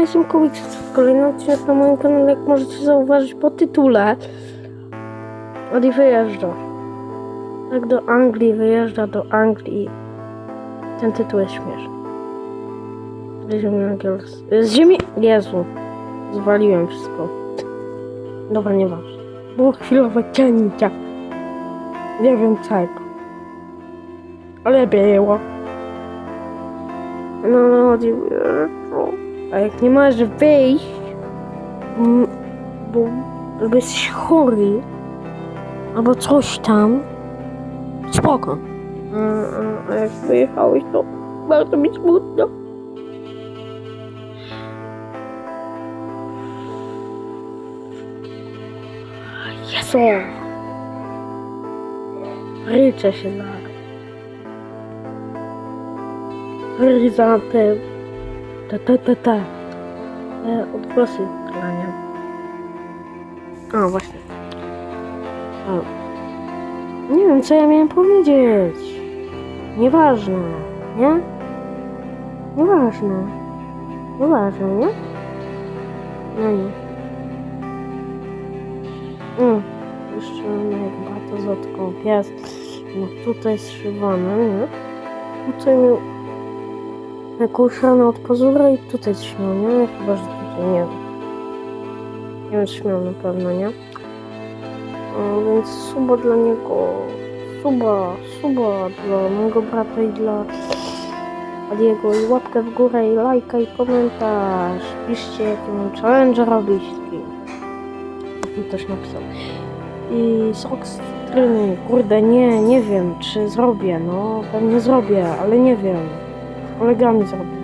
Jestem Komiks, kolejny odcinek na moim kanale, jak możecie zauważyć po tytule. Adi wyjeżdża. Tak do Anglii, wyjeżdża do Anglii. Ten tytuł jest śmieszny. Z ziemi angielskiej. Z ziemi... Jezu. Zwaliłem wszystko. Dobra, nieważne. Było chwilowe cięcie. Nie wiem czego. Ale było. No, no, Adi wyjeżdża. A jak nie możesz wyjść, bo bo jesteś chory, albo coś tam, spoko. A, a, a jak wyjechałeś, to bardzo mi smutno. Jezu! Ryczę się zaraz. Za te te, te, te, te odgłosy grania. A, właśnie. O. Nie wiem, co ja miałem powiedzieć. Nieważne, nie? Nieważne. Nieważne, nie? No nie. Mm. Jeszcze chyba to zatką pies. No tutaj zszywane, nie? Tutaj miał ranę od pazura i tutaj śmiał, nie? Chyba, że tutaj nie. Nie śmiał na pewno, nie? Więc suba dla niego. Suba, suba dla mojego brata i dla Adiego i łapkę w górę i lajka i komentarz. Piszcie jaki mam challenge robić. I też napisał. I sok z. Kurde, nie, nie wiem czy zrobię, no pewnie zrobię, ale nie wiem. Z kolegami zrobię.